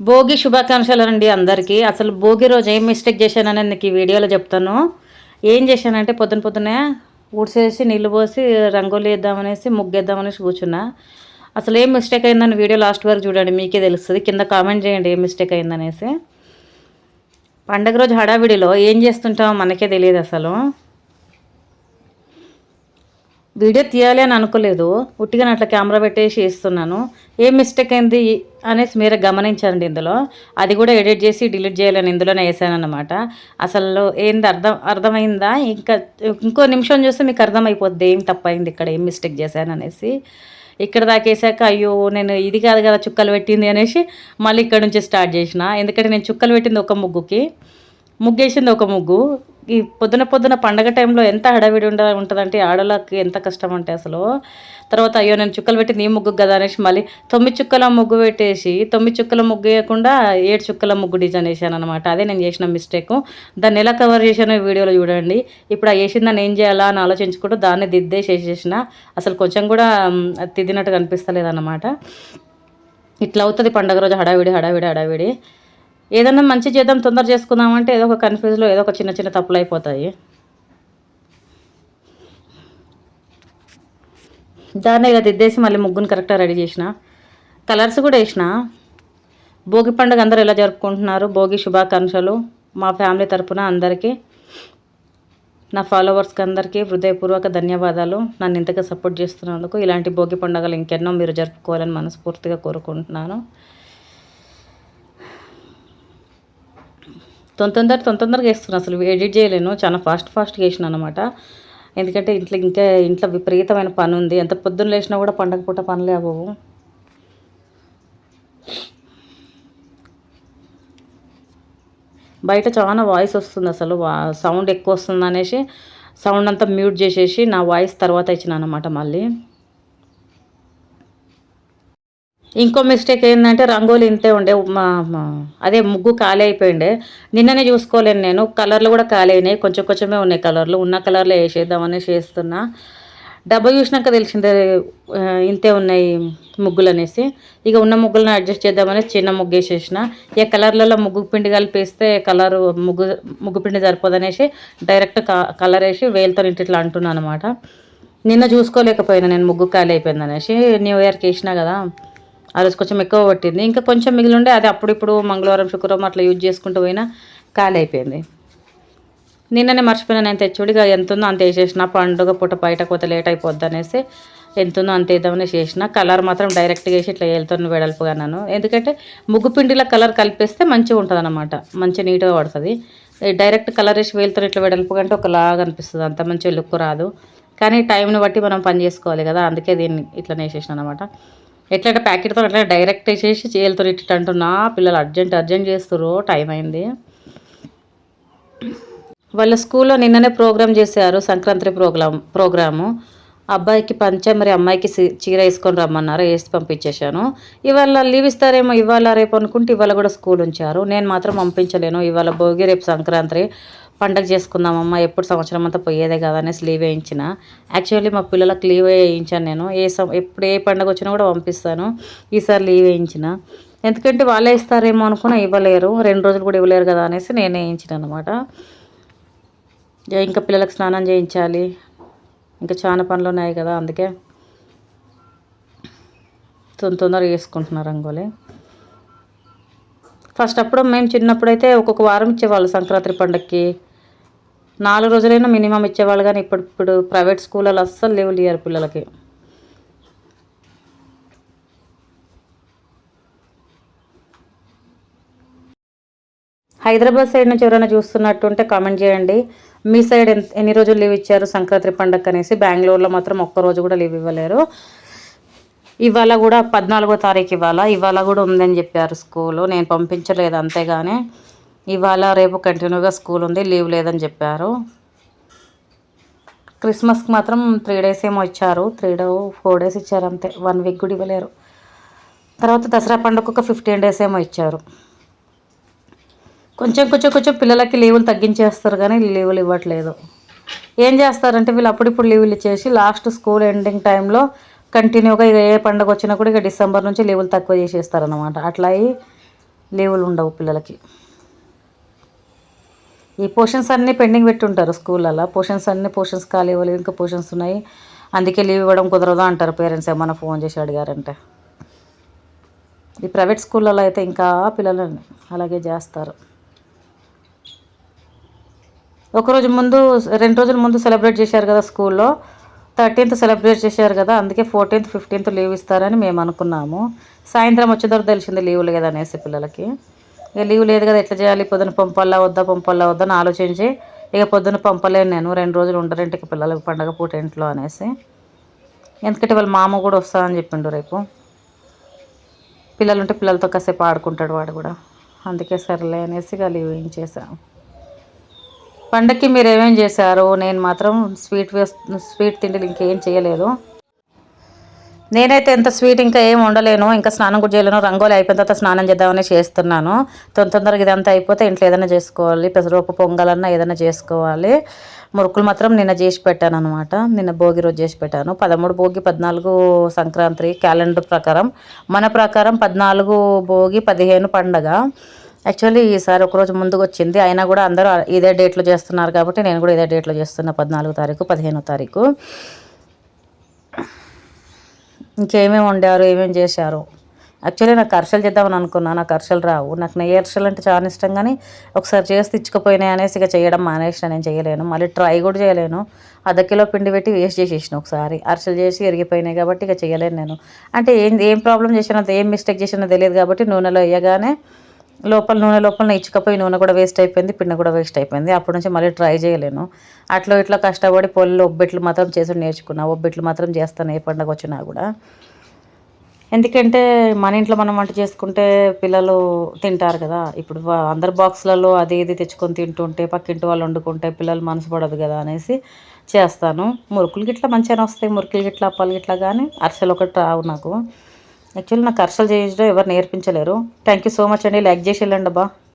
భోగి శుభాకాంక్షలు అండి అందరికీ. అసలు భోగి రోజు ఏం మిస్టేక్ చేశానని నీకు ఈ వీడియోలో చెప్తాను. ఏం చేశానంటే పొద్దున పొద్దునే ఊడ్చేసి నీళ్ళు పోసి రంగోలి వేద్దామనేసి ముగ్గేద్దామనేసి కూర్చున్నా. అసలు ఏం మిస్టేక్ అయిందని వీడియో లాస్ట్ వరకు చూడండి మీకే తెలుస్తుంది. కింద కామెంట్ చేయండి ఏం మిస్టేక్ అయిందనేసి. పండగ రోజు హడావిడిలో ఏం చేస్తుంటామో మనకే తెలియదు అసలు. వీడియో తీయాలి అని అనుకోలేదు. ఉట్టిగా అట్లా కెమెరా పెట్టేసి వేస్తున్నాను. ఏం మిస్టేక్ అయింది అనేసి మీరే గమనించండి ఇందులో. అది కూడా ఎడిట్ చేసి డిలీట్ చేయాలని ఇందులోనే వేసాను అనమాట అసలు ఏంది అర్థం అర్థమైందా? ఇంకా ఇంకో నిమిషం చూస్తే మీకు అర్థమైపోద్ది. ఏం తప్పైంది ఇక్కడ? ఏం మిస్టేక్ చేశాననేసి ఇక్కడ దాకేసాక అయ్యో నేను ఇది కాదు కదా చుక్కలు పెట్టింది అనేసి మళ్ళీ ఇక్కడ నుంచి స్టార్ట్ చేసిన. ఎందుకంటే నేను చుక్కలు పెట్టింది ఒక ముగ్గుకి. ముగ్గేసింది ఒక ముగ్గు. ఈ పొద్దున పొద్దున పండగ టైంలో ఎంత హడావిడి ఉండ ఉంటుందంటే ఆడలకి ఎంత కష్టం అంటే అసలు. తర్వాత అయ్యో నేను చుక్కలు పెట్టి నీ ముగ్గు కదా అనేసి మళ్ళీ తొమ్మిది చుక్కల ముగ్గు పెట్టేసి తొమ్మిది చుక్కల ముగ్గు వేయకుండా ఏడు చుక్కల ముగ్గు డిజైన్ వేసాను అనమాట అదే నేను చేసిన మిస్టేక్. దాన్ని ఎలా కవర్ చేశానో వీడియోలో చూడండి. ఇప్పుడు ఆ వేసిన దాన్ని ఏం చేయాలా అని ఆలోచించుకుంటూ దాన్ని దిద్దేసి అసలు కొంచెం కూడా తిద్దినట్టు కనిపిస్తలేదు అనమాట ఇట్లా అవుతుంది పండగ రోజు హడావిడి హడావిడి హడావిడి. ఏదన్నా మంచి చేద్దాం తొందర చేసుకుందామంటే ఏదో ఒక కన్ఫ్యూజ్లో ఏదో ఒక చిన్న చిన్న తప్పులు అయిపోతాయి. దాన్ని ఇలా దిద్దేసి మళ్ళీ ముగ్గుని కరెక్ట్గా రెడీ చేసిన. కలర్స్ కూడా వేసిన. భోగి పండుగ అందరూ ఎలా జరుపుకుంటున్నారు? భోగి శుభాకాంక్షలు మా ఫ్యామిలీ తరపున అందరికీ. నా ఫాలోవర్స్కి అందరికీ హృదయపూర్వక ధన్యవాదాలు. నన్ను ఇంతగా సపోర్ట్ చేస్తున్నందుకు ఇలాంటి భోగి పండుగలు ఇంకెన్నో మీరు జరుపుకోవాలని మనస్ఫూర్తిగా కోరుకుంటున్నాను. తొందర తొందరగా వేస్తున్నాను అసలు ఎడిట్ చేయలేను. చాలా ఫాస్ట్ ఫాస్ట్గా వేసిన అనమాట ఎందుకంటే ఇంట్లో ఇంకా ఇంట్లో విపరీతమైన పని ఉంది. ఎంత పొద్దున్న లేచినా కూడా పండగ పూట పనులే అవ్వవు. బయట చాలా వాయిస్ వస్తుంది అసలు. సౌండ్ ఎక్కువ వస్తుంది అనేసి సౌండ్ అంతా మ్యూట్ చేసేసి నా వాయిస్ తర్వాత ఇచ్చిన అనమాట మళ్ళీ. ఇంకో మిస్టేక్ ఏంటంటే రంగులు ఇంతే ఉండే అదే ముగ్గు ఖాళీ అయిపోయిండే. నిన్ననే చూసుకోలేను నేను. కలర్లు కూడా ఖాళీ అయినాయి. కొంచెం కొంచెమే ఉన్నాయి కలర్లు. ఉన్న కలర్లో వేసేద్దామని చేస్తున్నా. డబ్బా చూసినాక తెలిసిందే ఇంతే ఉన్నాయి ముగ్గులు అనేసి ఇక ఉన్న ముగ్గులను అడ్జస్ట్ చేద్దామని చిన్న ముగ్గు వేసేసిన. ఇక కలర్లలో ముగ్గు పిండి కలిపేస్తే కలర్ ముగ్గు ముగ్గు పిండి సరిపోదనేసి డైరెక్ట్ కలర్ వేసి వేలుతో ఇట్లా అంటున్నాను అనమాట. నిన్న చూసుకోలేకపోయినా నేను ముగ్గు ఖాళీ అయిపోయింది అనేసి న్యూ ఇయర్కి వేసినా కదా. ఆ రోజు కొంచెం ఎక్కువ పట్టింది. ఇంకా కొంచెం మిగిలి ఉండే అది అప్పుడిప్పుడు మంగళవారం శుక్రవారం అట్లా యూజ్ చేసుకుంటూ పోయినా ఖాళీ అయిపోయింది. నిన్ననే మర్చిపోయినా నేను తెచ్చుడిగా ఎంత ఉందో అంత వేసేసిన పండుగ పూట బయట కొత్త లేట్ అయిపోద్ది అనేసి ఎంత ఉందో అంత వేద్దామని చేసిన. కలర్ మాత్రం డైరెక్ట్గా వేసి ఇట్లా వెళ్తున్న వెడల్పుగా నన్ను ఎందుకంటే ముగ్గు పిండిలో కలర్ కలిపేస్తే మంచిగా ఉంటుంది అనమాట మంచి నీట్గా పడుతుంది. డైరెక్ట్ కలర్ వేసి వెళ్తున్న ఇట్లా వెడల్పుగా అంటే ఒకలాగా అనిపిస్తుంది. అంత మంచి లుక్ రాదు. కానీ టైంని బట్టి మనం పని చేసుకోవాలి కదా. అందుకే దీన్ని ఇట్లా వేసేసిన అనమాట ఎట్లా ప్యాకెట్తో అట్లా డైరెక్ట్ వేసేసి చేయలతో ఇట్లా అంటున్నా పిల్లలు అర్జెంట్ అర్జెంట్ చేస్తారు టైం అయింది. వాళ్ళ స్కూల్లో నిన్ననే ప్రోగ్రామ్ చేశారు సంక్రాంతి ప్రోగ్రామ్ ప్రోగ్రాము. అబ్బాయికి పంచ మరి అమ్మాయికి చీర వేసుకొని రమ్మన్నారు వేసి పంపించేశాను. ఇవాళ లీవ్ ఇస్తారేమో ఇవాళ రేపు అనుకుంటే ఇవాళ కూడా స్కూల్ ఉంచారు. నేను మాత్రం పంపించలేను ఇవాళ భోగి రేపు సంక్రాంతి. పండగ చేసుకుందామమ్మ ఎప్పుడు సంవత్సరం అంతా పోయేదే కదా అనేసి లీవ్ వేయించిన. యాక్చువల్లీ మా పిల్లలకు లీవ్ వేయించాను నేను. ఏ సం ఎప్పుడు ఏ పండగ వచ్చినా కూడా పంపిస్తాను. ఈసారి లీవ్ వేయించిన. ఎందుకంటే వాళ్ళే ఇస్తారేమో అనుకున్నా ఇవ్వలేరు. రెండు రోజులు కూడా ఇవ్వలేరు కదా అనేసి నేనే వేయించిన అనమాట ఇంకా పిల్లలకు స్నానం చేయించాలి. ఇంకా చాలా పనులు ఉన్నాయి కదా అందుకే తొందర తొందరగా వేసుకుంటున్నారు రంగోలి. ఫస్ట్ అప్పుడు మేము చిన్నప్పుడైతే ఒక్కొక్క వారం ఇచ్చేవాళ్ళు సంక్రాంతి పండగకి నాలుగు రోజులైనా మినిమం ఇచ్చేవాళ్ళు కానీ ఇప్పుడు ఇప్పుడు ప్రైవేట్ స్కూళ్ళలో అస్సలు లేవు లేరు పిల్లలకి. హైదరాబాద్ సైడ్ నుంచి ఎవరైనా చూస్తున్నట్టుంటే కామెంట్ చేయండి. మీ సైడ్ ఎన్ని రోజులు లీవ్ ఇచ్చారు సంక్రాంతి పండుగ అనేసి? బెంగళూరులో మాత్రం ఒక్క రోజు కూడా లీవ్ ఇవ్వలేరు. ఇవాళ కూడా పద్నాలుగో తారీఖు ఇవాళ. ఇవాళ కూడా ఉందని చెప్పారు స్కూలు. నేను పంపించలేదు అంతేగాని. ఇవాళ రేపు కంటిన్యూగా స్కూల్ ఉంది లీవ్ లేదని చెప్పారు. క్రిస్మస్కి మాత్రం త్రీ డేస్ ఏమో ఇచ్చారు. త్రీ డే ఫోర్ డేస్ ఇచ్చారు అంతే. వన్ వీక్ కూడా ఇవ్వలేరు. తర్వాత దసరా పండుగ ఒక ఫిఫ్టీన్ డేస్ ఏమో ఇచ్చారు. కొంచెం కొంచెం కొంచెం పిల్లలకి లీవులు తగ్గించేస్తారు కానీ లీవులు ఇవ్వట్లేదు. ఏం చేస్తారంటే వీళ్ళు అప్పుడిప్పుడు లీవులు ఇచ్చేసి లాస్ట్ స్కూల్ ఎండింగ్ టైంలో కంటిన్యూగా ఇక ఏ పండుగ వచ్చినా కూడా ఇక డిసెంబర్ నుంచి లీవులు తక్కువ చేసేస్తారనమాట అట్లా అయ్యి లీవులు ఉండవు పిల్లలకి. ఈ పోర్షన్స్ అన్నీ పెండింగ్ పెట్టుంటారు స్కూళ్ళల్లో పోర్షన్స్ అన్నీ పోర్షన్స్ ఖాళీ ఇవ్వలేదు ఇంకా పోర్షన్స్ ఉన్నాయి. అందుకే లీవ్ ఇవ్వడం కుదరదు అంటారు పేరెంట్స్ ఏమైనా ఫోన్ చేసి అడిగారంటే. ఈ ప్రైవేట్ స్కూళ్ళల్లో అయితే ఇంకా పిల్లలని అలాగే చేస్తారు. ఒకరోజు ముందు రెండు రోజుల ముందు సెలబ్రేట్ చేశారు కదా స్కూల్లో. థర్టీన్త్ సెలబ్రేట్ చేశారు కదా అందుకే ఫోర్టీన్త్ ఫిఫ్టీన్త్ లీవ్ ఇస్తారని మేము అనుకున్నాము. సాయంత్రం వచ్చేదారు తెలిసింది లీవ్ లేదనేసి అనేసి పిల్లలకి. ఇక లీవ్ లేదు కదా ఎట్లా చేయాలి? పొద్దున పంపల్లా వద్దా పంపల్లా వద్దా అని ఆలోచించి ఇక పొద్దున పంపలేను నేను. రెండు రోజులు ఉండరు ఇంటికి పిల్లలకి పండగ పూట ఇంట్లో అనేసి. ఎందుకంటే వాళ్ళ మామ కూడా వస్తానని చెప్పిండు రేపు. పిల్లలు ఉంటే పిల్లలతో కాసేపు ఆడుకుంటాడు వాడు కూడా. అందుకే సరేలే అనేసి ఇక లీవ్ చేశాను పండక్కి మీరు ఏమేం చేశారు నేను మాత్రం స్వీట్ వేస్ స్వీట్ తిండి ఇంకేం చేయలేదు. నేనైతే ఎంత స్వీట్ ఇంకా ఏం ఉండలేను ఇంకా స్నానం కూడా చేయలేను రంగోలి అయిపోయిన తర్వాత స్నానం చేద్దామని చేస్తున్నాను. తొందర తొందరగా ఇదంతా అయిపోతే ఇంట్లో ఏదైనా చేసుకోవాలి పెసరపప్పు పొంగలన్నా ఏదైనా చేసుకోవాలి. మురుకులు మాత్రం నిన్న చేసి పెట్టాను అనమాట నిన్న భోగి రోజు చేసి పెట్టాను. పదమూడు భోగి పద్నాలుగు సంక్రాంతి క్యాలెండర్ ప్రకారం. మన ప్రకారం పద్నాలుగు భోగి పదిహేను పండగ. యాక్చువల్లీ ఈసారి ఒకరోజు ముందుకు వచ్చింది. అయినా కూడా అందరూ ఇదే డేట్లో చేస్తున్నారు కాబట్టి నేను కూడా ఇదే డేట్లో చేస్తున్నా పద్నాలుగు తారీఖు పదిహేనో తారీఖు. ఇంకేమేమి వండారు ఏమేమి చేశారు? యాక్చువల్లీ నాకు అరిసెలు చేద్దామని అనుకున్నాను నాకు అరిసెలు రావు. నాకు నెయ్యి అరిసెలు అంటే చాలా ఇష్టం కానీ ఒకసారి చేసి తెచ్చుకుపోయినాయి అనేసి ఇక చేయడం మానేసిన నేను చేయలేను. మళ్ళీ ట్రై కూడా చేయలేను. అర్ధ కిలో పిండి పెట్టి వేస్ట్ చేసేసిన ఒకసారి. అరిసెలు చేసి ఎరిగిపోయినాయి కాబట్టి ఇక చేయలేను నేను. అంటే ఏం ఏం ప్రాబ్లం చేసినా ఏం మిస్టేక్ చేసినా తెలియదు కాబట్టి నూనెలో వేయగానే లోపల నూనె లోపల ఇచ్చకపోయి నూనె కూడా వేస్ట్ అయిపోయింది పిండి కూడా వేస్ట్ అయిపోయింది. అప్పటి నుంచి మళ్ళీ ట్రై చేయలేను. అట్లా ఇట్లా కష్టపడి పొల్లు ఒబ్బెట్లు మాత్రం చేసి నేర్చుకున్నా. ఒబ్బెట్లు మాత్రం చేస్తాను ఏ పండగ వచ్చినా కూడా. ఎందుకంటే మన ఇంట్లో మనం వంట చేసుకుంటే పిల్లలు తింటారు కదా. ఇప్పుడు అందరు బాక్స్లలో అది ఇది తెచ్చుకొని తింటుంటే పక్కింటి వాళ్ళు వండుకుంటే పిల్లలు మనసు పడదు కదా అనేసి చేస్తాను. మురుకులు గిట్లా మంచిగానే వస్తాయి. మురుకులు గిట్లా అప్పాలు గిట్లా కానీ అరిసెలు ఒకటి రావు నాకు. యాక్చువల్లీ నాకు అరిసెలు చేయడం ఎవరు నేర్పించలేరు. థ్యాంక్ యూ సో మచ్ అండి. లైక్ చేసి వెళ్ళండి అబ్బా.